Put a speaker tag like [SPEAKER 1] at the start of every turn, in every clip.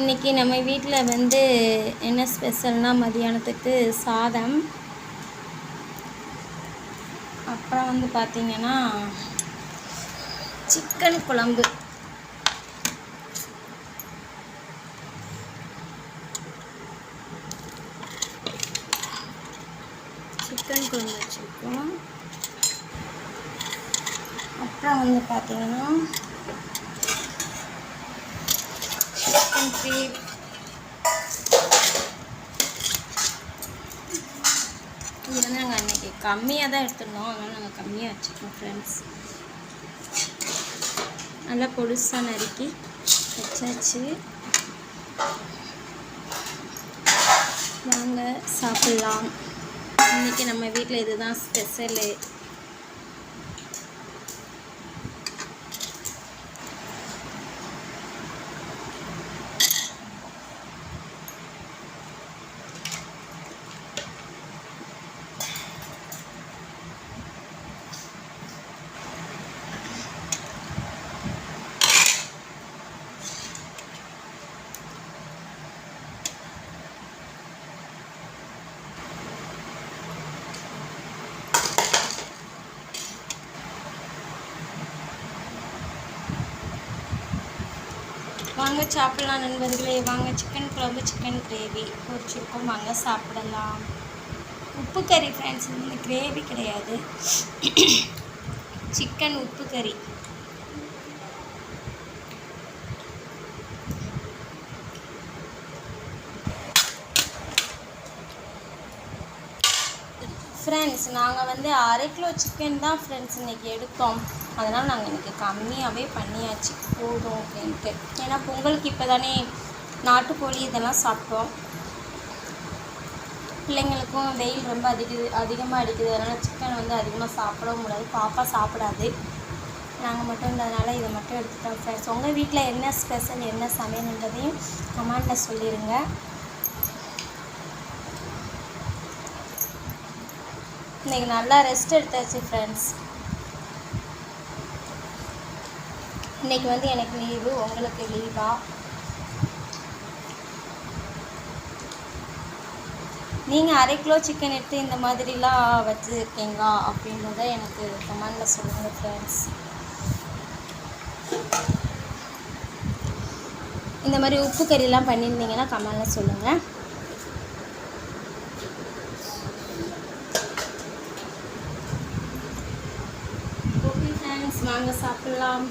[SPEAKER 1] இன்றைக்கி நம்ம வீட்டில் வந்து என்ன ஸ்பெஷல்னால் மதியானத்துக்கு சாதம். அப்புறம் வந்து பார்த்திங்கன்னா சிக்கன் குழம்பு. சிக்கன் குழம்பு வச்சுருக்கோம். அப்புறம் வந்து பார்த்திங்கன்னா சிக்கன் இது வந்து நாங்கள் அன்றைக்கி கம்மியாக தான் எடுத்துருந்தோம். அதனால் நாங்கள் கம்மியாக வச்சுருக்கோம் ஃப்ரெண்ட்ஸ் நல்லா பொடுசாக நறுக்கி வச்சாச்சு. வாங்க சாப்பிட்லாம். இன்றைக்கி நம்ம வீட்டில் இதுதான் ஸ்பெஷலு வாங்க சாப்பிடலாம் நண்பர்களே. வாங்க சிக்கன் குழம்பு சிக்கன் கிரேவி பொரிச்சிருக்கோம். வாங்க சாப்பிடலாம். உப்பு கறி ஃப்ரெண்ட்ஸ் இந்த கிரேவி கிடையாது. சிக்கன் உப்பு கறி. ஃப்ரெண்ட்ஸ் நாங்கள் வந்து அரை கிலோ சிக்கன் தான் ஃப்ரெண்ட்ஸ் இன்றைக்கி எடுத்தோம். அதனால் நாங்கள் இன்றைக்கி கம்மியாகவே பண்ணியாச்சு. போதும் அப்படின்ட்டு. ஏன்னா பொங்கலுக்கு இப்போ தானே நாட்டுக்கோழி இதெல்லாம் சாப்பிட்டோம். பிள்ளைங்களுக்கும் வெயில் ரொம்ப அதிக அதிகமாக அடிக்குது. அதனால் சிக்கன் வந்து அதிகமாக சாப்பிடவும் முடியாது பாப்பா சாப்பிடாது. நாங்கள் மட்டும் இருந்ததுனால இதை மட்டும் எடுத்துட்டோம் ஃப்ரெண்ட்ஸ் உங்கள் வீட்டில் என்ன ஸ்பெஷல் என்ன சமையல்ன்றதையும் கமெண்டில் சொல்லிடுங்க இன்றைக்கி நல்லா ரெஸ்ட் எடுத்தாச்சு ஃப்ரெண்ட்ஸ் இன்றைக்கி வந்து எனக்கு லீவு உங்களுக்கு லீவா நீங்கள் அரை கிலோ சிக்கன் எடுத்து இந்த மாதிரிலாம் வச்சுருக்கீங்களா? அப்படின்றத எனக்கு கமெண்டில் சொல்லுங்கள் ஃப்ரெண்ட்ஸ் இந்த மாதிரி உப்பு கறிலாம் பண்ணியிருந்தீங்கன்னா கமெண்டில் சொல்லுங்கள் ஓகே ஃப்ரெண்ட்ஸ் வாங்க சாப்பிட்லாம்.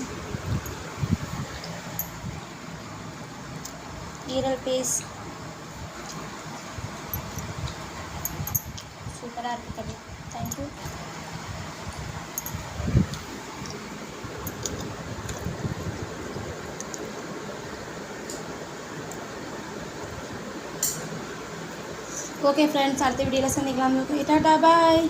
[SPEAKER 1] ஈரல் பீஸ் சூப்பராக இருக்குது கவி தேங்க்யூ ஓகே ஃப்ரெண்ட்ஸ் அடுத்த வீடியோவில் சந்திக்கலாம் டாடா பாய்